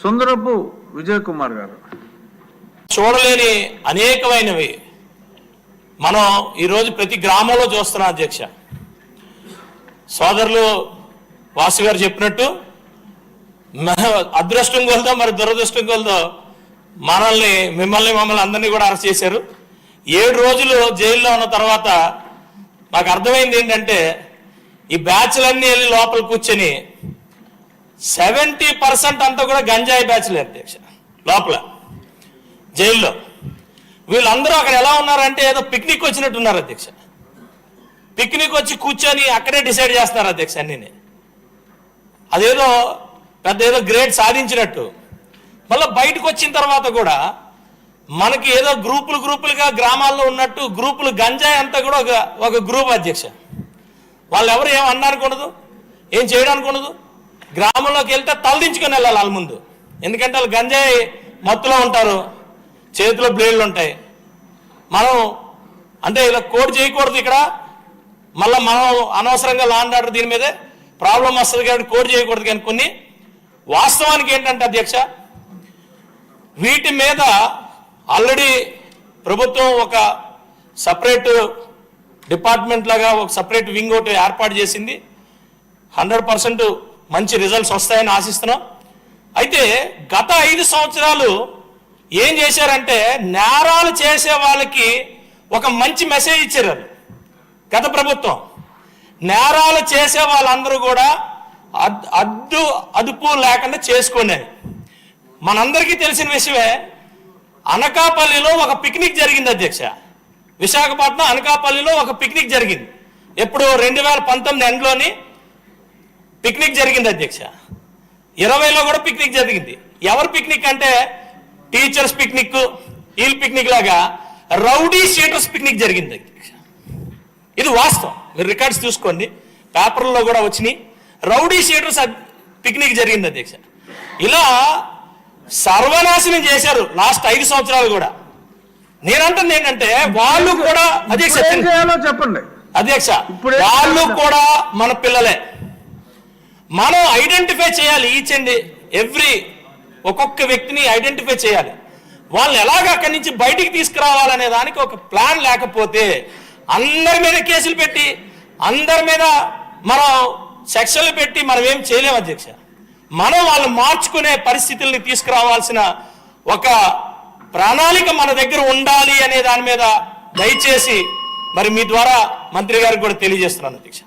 సుందరపు విజయ్ కుమార్ గారు. చూడలేని అనేకమైనవి. మనం ఈరోజు ప్రతి గ్రామంలో చూస్తున్నాం అధ్యక్ష. సోదరులు వాసు గారు చెప్పినట్టు అదృష్టం కొలదో మరి దురదృష్టం కొలదో మనల్ని మిమ్మల్ని మమ్మల్ని అందరినీ కూడా అరెస్ట్ చేశారు. ఏడు రోజులు జైల్లో ఉన్న తర్వాత నాకు అర్థమైంది ఏంటంటే ఈ బ్యాచ్లన్నీ వెళ్ళి లోపల కూర్చొని సెవెంటీ పర్సెంట్ అంతా కూడా గంజాయి బ్యాచ్లే అధ్యక్ష. లోపల. జైల్లో. వీళ్ళందరూ అక్కడ ఎలా ఉన్నారంటే ఏదో పిక్నిక్ వచ్చినట్టు ఉన్నారు అధ్యక్ష. పిక్నిక్ వచ్చి కూర్చొని అక్కడే డిసైడ్ చేస్తున్నారు అధ్యక్ష అన్నీ అదేదో పెద్ద ఏదో గ్రేడ్ సాధించినట్టు. మళ్ళీ బయటకు వచ్చిన తర్వాత కూడా మనకి ఏదో గ్రూపులు గ్రూపులుగా గ్రామాల్లో ఉన్నట్టు గ్రూపులు గంజాయి అంతా కూడా ఒక ఒక గ్రూప్ అధ్యక్ష. వాళ్ళు ఎవరు ఏం అన్నారకూడదు ఏం చేయడానికి ఉండదు గ్రామంలోకి వెళ్తే తలదించుకొని వెళ్ళాలి వాళ్ళ ముందు. ఎందుకంటే వాళ్ళు గంజాయి మత్తులో ఉంటారు చేతిలో బ్లేడ్లు ఉంటాయి. మనం అంటే ఇలా కోడ్ చేయకూడదు ఇక్కడ. మళ్ళీ మనం అనవసరంగా లాండ్ ఆర్డర్ దీని మీదే ప్రాబ్లం వస్తుంది కాబట్టి కోడ్ చేయకూడదు కానీ కొన్ని. వాస్తవానికి ఏంటంటే అధ్యక్ష వీటి మీద ఆల్రెడీ ప్రభుత్వం ఒక సపరేట్ డిపార్ట్మెంట్ లాగా ఒక సపరేట్ వింగ్ ఒకటి ఏర్పాటు చేసింది. హండ్రెడ్ పర్సెంట్ మంచి రిజల్ట్స్ వస్తాయని ఆశిస్తున్నాం. అయితే గత ఐదు సంవత్సరాలు ఏం చేశారంటే నేరాలు చేసే వాళ్ళకి ఒక మంచి మెసేజ్ ఇచ్చారు గత ప్రభుత్వం. నేరాలు చేసే వాళ్ళందరూ కూడా అద్దు అదుపు లేకుండా చేసుకోండి మనందరికీ తెలిసిన విషయమే అనకాపల్లిలో ఒక పిక్నిక్ జరిగింది అధ్యక్ష. విశాఖపట్నం అనకాపల్లిలో ఒక పిక్నిక్ జరిగింది. ఎప్పుడు రెండు వేల పంతొమ్మిది ఎండ్లోని పిక్నిక్ జరిగింది అధ్యక్ష. ఇరవైలో కూడా పిక్నిక్ జరిగింది. ఎవరు పిక్నిక్ అంటే టీచర్స్ పిక్నిక్ వీల్ పిక్నిక్ లాగా రౌడీ షీటర్స్ పిక్నిక్ జరిగింది అధ్యక్ష. ఇది వాస్తవం. మీరు రికార్డ్స్ చూసుకోండి. పేపర్లో కూడా వచ్చినాయి. రౌడీ షీటర్స్ పిక్నిక్ జరిగింది అధ్యక్ష. ఇలా సర్వనాశనం చేశారు లాస్ట్ ఐదు సంవత్సరాలు కూడా. నేనంటుంది ఏంటంటే వాళ్ళు కూడా అధ్యక్ష చెప్పండి. అధ్యక్ష ఇప్పుడే వాళ్ళు. కూడా మన పిల్లలే. మనం ఐడెంటిఫై చేయాలి ఈచ్ అండ్ ఎవ్రీ ఒక్కొక్క వ్యక్తిని ఐడెంటిఫై చేయాలి. వాళ్ళని ఎలాగ అక్కడి నుంచి బయటికి తీసుకురావాలనే దానికి ఒక ప్లాన్ లేకపోతే అందరి మీద కేసులు పెట్టి అందరి మీద మనం సెక్షన్లు పెట్టి మనం ఏం చేయలేము అధ్యక్ష. మనం వాళ్ళు మార్చుకునే పరిస్థితుల్ని తీసుకురావాల్సిన ఒక ప్రణాళిక మన దగ్గర ఉండాలి అనే దాని మీద దయచేసి మరి మీ ద్వారా మంత్రి గారికి కూడా తెలియజేస్తున్నాను అధ్యక్ష.